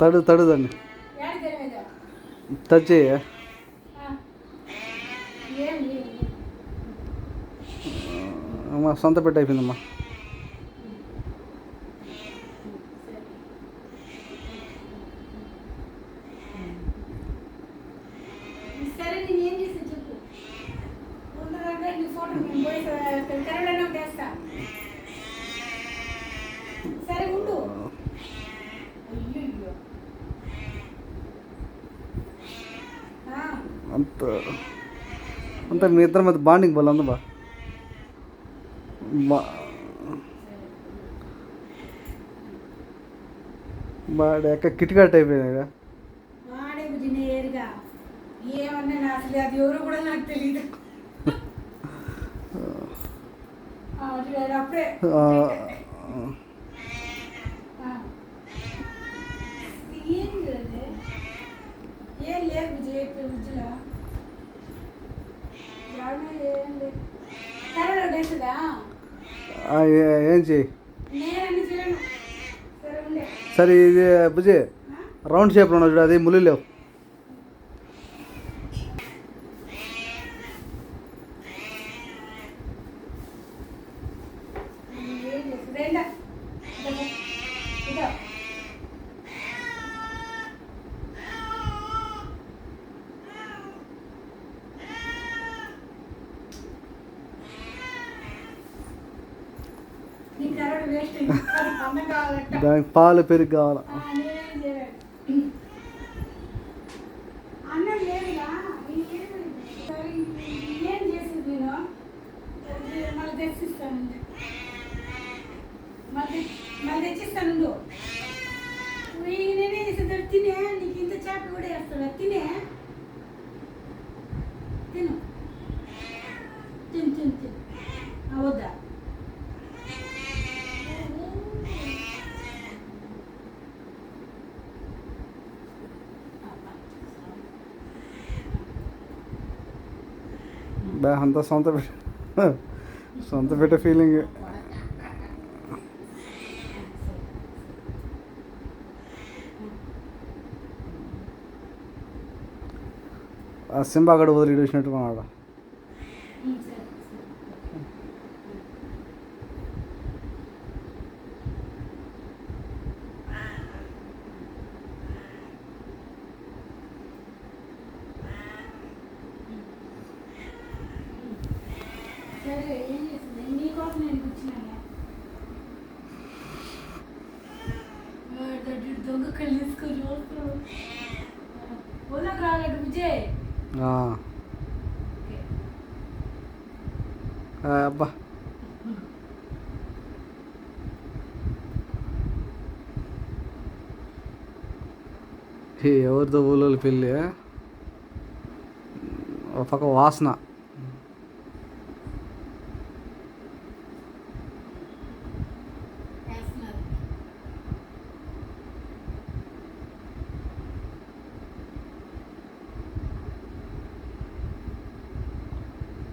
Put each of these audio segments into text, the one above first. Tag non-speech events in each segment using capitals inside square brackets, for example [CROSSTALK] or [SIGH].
తడు తడు దాన్ని. యాడి తెలియదా టచ్ చేయ. అమ్మా సొంత పెట్టి అయిపోయిందమ్మా. సరే నేను ఏం చేసి చెప్పు. నీ ఫోటో అంత అంత మీ ఇద్దరి మధ్య బాండింగ్ బలం ఉందా? బా. బా బాడ ఎక్క కిటికాట్ అయిపోయినాయిగా వాడే [LAUGHS] ఏం చెయ్యి? సరే ఇది బుజి రౌండ్ షేప్లో ఉన్నావు చూడు అది ముళ్ళు లేవు. దానికి పాలు పెరుగు కావాలా? తెచ్చిస్తాను. తినే నీకు ఇంత చేప కూడా వేస్తాడా తిను తిను తిను తిను ఆ, వద్దా బా అంతా సొంత పెట్ట సొంత పెట్టే ఫీలింగ్ ఆ సింబా అక్కడ వదిలి చూసినట్టు కొన్నాడు ఉమ్, సరే, సరే. సరే ఏం చేస్తుంది నీకోసం నేను కూర్చున్నాను దొంగ కళ్ళు తీసుకొని వస్తున్నాడు ఒళ్ళకి రాలేదు విజయ్. ఆ. ఆ, అబ్బా. ఎవరితో ఊళ్ళో పెళ్ళి ఒక పక్క వాసన.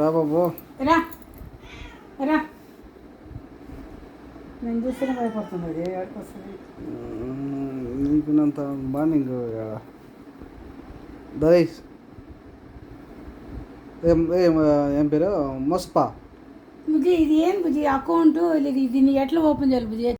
రా బాబు రా. రా. నేను చూస్తేనే భయపడుతుంది అది ఎక్కడికి వస్తుంది? నీకున్నంత బాండింగ్ దరేష్. ఏం ఏం ఏం పేరు? మొస్పా. బుజ్జి ఇది ఏం బుజ్జి? అకౌంట్ ఇది దీన్ని ఎట్లా ఓపెన్ చేయాలి బుజ్జి?